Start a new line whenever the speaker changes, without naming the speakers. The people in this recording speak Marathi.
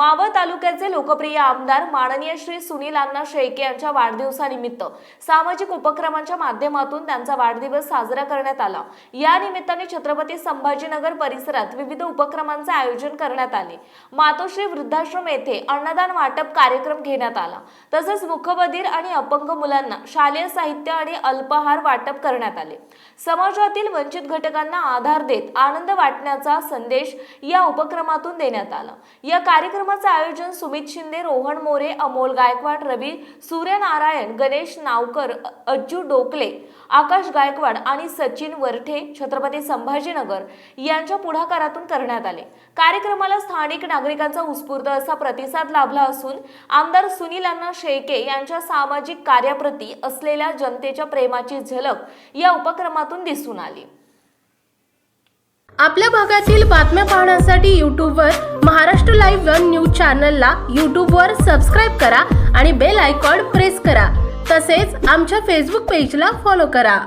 मावळ तालुक्याचे लोकप्रिय आमदार माननीय श्री सुनील अण्णा शेळके यांच्या वाढदिवसानिमित्त सामाजिक उपक्रमांच्या माध्यमातून त्यांचा वाढदिवस साजरा करण्यात आला. या निमित्ताने छत्रपती संभाजीनगर परिसरात विविध उपक्रमांचे आयोजन करण्यात आले. मातोश्री वृद्धाश्रम येथे अन्नदान वाटप कार्यक्रम घेण्यात आला. तसेच मुखबधीर आणि अपंग मुलांना शालेय साहित्य आणि अल्पहार वाटप करण्यात आले. समाजातील वंचित घटकांना आधार देत आनंद वाटण्याचा संदेश या उपक्रमातून देण्यात आला. या कार्यक्रमाचं आयोजन सुमित शिंदे रोहन मोरे अमोल गायकवाड रवी सूर्यनारायण गणेश नावकर अज्जू डोकले आकाश गायकवाड आणि सचिन वरठे छत्रपती संभाजीनगर यांच्या पुढाकारातून करण्यात आले. कार्यक्रमाला स्थानिक नागरिकांचा उत्स्फूर्त असा प्रतिसाद लाभला असून आमदार सुनील अण्णा शेळके यांच्या सामाजिक कार्याप्रती असलेल्या जनतेच्या प्रेमाची झलक या उपक्रमातून दिसून आली.
आपल्या भागातील बातम्या पाहण्यासाठी यूट्यूबवर लाईव्ह वन न्यूज चॅनलला यूट्यूबवर सबस्क्राईब करा आणि बेल आयकॉन प्रेस करा. तसेच आमच्या फेसबुक पेजला फॉलो करा.